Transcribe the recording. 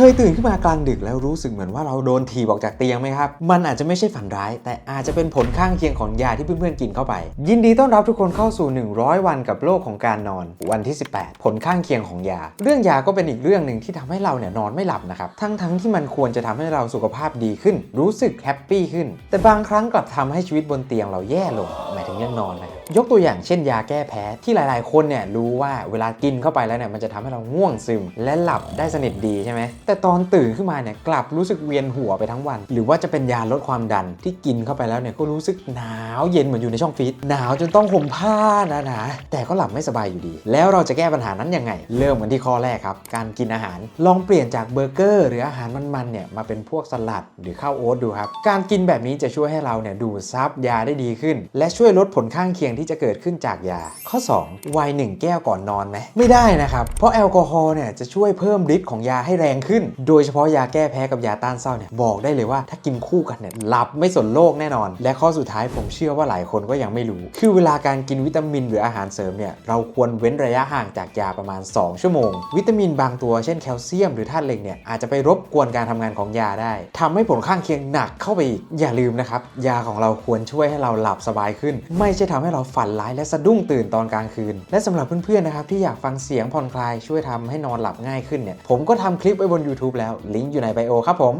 เคยตื่นขึ้นมากลางดึกแล้วรู้สึกเหมือนว่าเราโดนถีบออกจากเตียงไหมครับ มันอาจจะไม่ใช่ฝันร้าย แต่อาจจะเป็นผลข้างเคียงของยาที่เพื่อนๆกินเข้าไป ยินดีต้อนรับทุกคนเข้าสู่ 100 วันกับโลกของการนอน วันที่ 18 ผลข้างเคียงของยา เรื่องยาก็เป็นอีกเรื่องหนึ่งที่ทำให้เราเนี่ยนอนไม่หลับนะครับทั้งๆที่มันควรจะทำให้เราสุขภาพดีขึ้น รู้สึกแฮปปี้ขึ้น แต่บางครั้งกลับทำให้ชีวิตบนเตียงเราแย่ลง หมายถึงเรื่องนอนนะครับยกตัวอย่างเช่นยาแก้แพ้ที่หลาย ๆ คนเนี่ยรู้ว่าเวลากินเข้าไปแล้วเนี่ยมันจะทำให้เราง่วงซึม และหลับได้สนิทดีใช่ไหมแต่ตอนตื่นขึ้นมาเนี่ยกลับรู้สึกเวียนหัวไปทั้งวัน หรือว่าจะเป็นยาลดความดันที่กินเข้าไปแล้วเนี่ยก็รู้สึกหนาวเย็นเหมือนอยู่ในช่องฟรีซหนาวจนต้องห่มผ้าหนาๆแต่ก็หลับไม่สบายอยู่ดี แล้วเราจะแก้ปัญหานั้นยังไง เริ่มกันที่ข้อแรกครับ การกินอาหาร ลองเปลี่ยนจากเบอร์เกอร์หรืออาหารมันๆเนี่ยมาเป็นพวกสลัดหรือข้าวโอ๊ตดูครับการกินแบบนี้จะช่วยให้เราเนี่ยดูดซับยาได้ดีขึ้น และช่วยลดผลข้างเคียงที่จะเกิดขึ้นจากยา ข้อ 2 ไวน์หนึ่งแก้วก่อนนอนไหมไม่ได้นะครับ เพราะแอลกอฮอล์เนี่ยจะช่วยเพิ่มฤทธิ์ของยาให้แรงขึ้น โดยเฉพาะยาแก้แพ้กับยาต้านเศร้าเนี่ยบอกได้เลยว่าถ้ากินคู่กันเนี่ยหลับไม่สนโลกแน่นอน และข้อสุดท้ายผมเชื่อว่าหลายคนก็ยังไม่รู้ คือเวลาการกินวิตามินหรืออาหารเสริมเนี่ยเราควรเว้นระยะห่างจากยาประมาณ 2 ชั่วโมง วิตามินบางตัวเช่นแคลเซียมหรือธาตุเหล็กเนี่ยอาจจะไปรบกวนการทำงานของยาได้ทำให้ผลข้างเคียงหนักเข้าไปอีกอย่าลืมนะครับยาของเราควรช่วยให้เราหลับสบายขึ้นไม่ใช่ทำให้เราฝันร้ายและสะดุ้งตื่นตอนกลางคืน และสำหรับเพื่อนๆนะครับที่อยากฟังเสียงผ่อนคลายช่วยทำให้นอนหลับง่ายขึ้นเนี่ยผมก็ทำคลิปไว้บน YouTube แล้วลิงก์อยู่ในไบโอครับผม